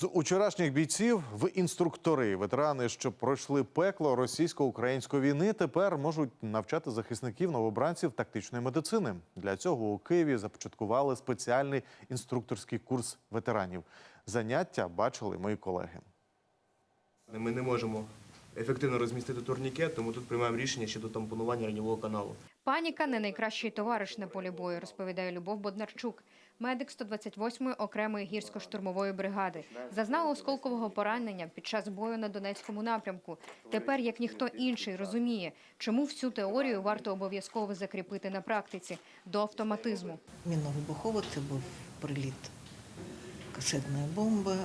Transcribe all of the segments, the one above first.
З учорашніх бійців в інструктори, ветерани, що пройшли пекло російсько-української війни, тепер можуть навчати захисників новобранців тактичної медицини. Для цього у Києві започаткували спеціальний інструкторський курс ветеранів. Заняття бачили мої колеги. Ми не можемо ефективно розмістити турнікет, тому тут приймаємо рішення щодо тампонування раннього каналу. Паніка не найкращий товариш на полі бою, розповідає Любов Боднарчук. Медик 128-ї окремої гірсько-штурмової бригади зазнала осколкового поранення під час бою на Донецькому напрямку. Тепер, як ніхто інший, розуміє, чому всю теорію варто обов'язково закріпити на практиці до автоматизму. Мінно-вибухово це був приліт касетної бомби.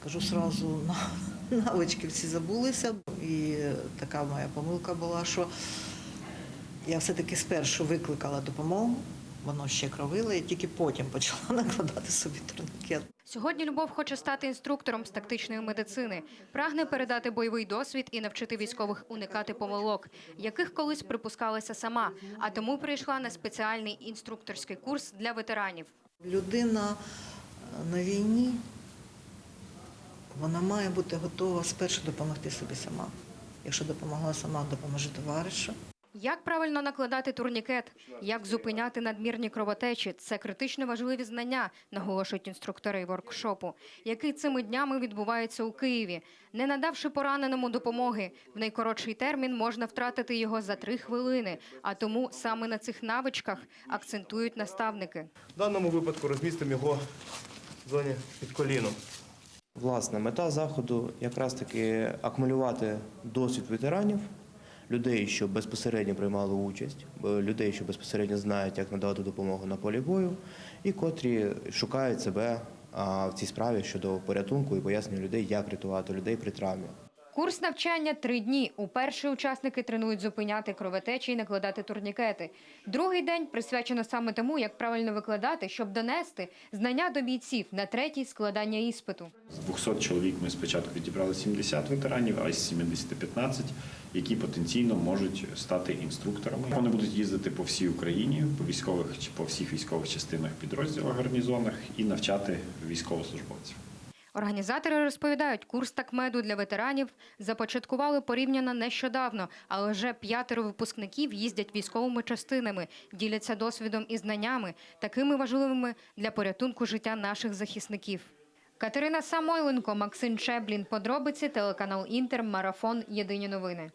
Скажу сразу, навички всі забулися. І така моя помилка була, що я все-таки спершу викликала допомогу, воно ще кровило, і тільки потім почала накладати собі турнікет. Сьогодні Любов хоче стати інструктором з тактичної медицини, прагне передати бойовий досвід і навчити військових уникати помилок, яких колись припускалася сама, а тому прийшла на спеціальний інструкторський курс для ветеранів. Людина на війні, вона має бути готова спершу допомогти собі сама. Якщо допомогла сама, допоможе товаришу. Як правильно накладати турнікет, як зупиняти надмірні кровотечі це критично важливі знання, наголошують інструктори воркшопу, який цими днями відбувається у Києві. Не надавши пораненому допомоги, в найкоротший термін можна втратити його за три хвилини. А тому саме на цих навичках акцентують наставники. В даному випадку розмістимо його в зоні під коліном. Власне, мета заходу якраз таки акумулювати досвід ветеранів, людей, що безпосередньо приймали участь, людей, що безпосередньо знають, як надавати допомогу на полі бою, і котрі шукають себе в цій справі щодо порятунку і пояснення людей, як рятувати людей при травмі. Курс навчання три дні. У перший учасники тренують зупиняти кровотечі і накладати турнікети. Другий день присвячено саме тому, як правильно викладати, щоб донести знання до бійців. На третій складання іспиту. З 200 чоловік ми спочатку відібрали 70 ветеранів, а з 70 – 15, які потенційно можуть стати інструкторами. Вони будуть їздити по всій Україні, по військових по всіх військових частинах підрозділах гарнізонах і навчати військовослужбовців. Організатори розповідають, курс такмеду для ветеранів започаткували порівняно нещодавно, але вже п'ятеро випускників їздять військовими частинами, діляться досвідом і знаннями, такими важливими для порятунку життя наших захисників. Катерина Самойленко, Максим Чеблін. Подробиці телеканал Інтер. Марафон. Єдині новини.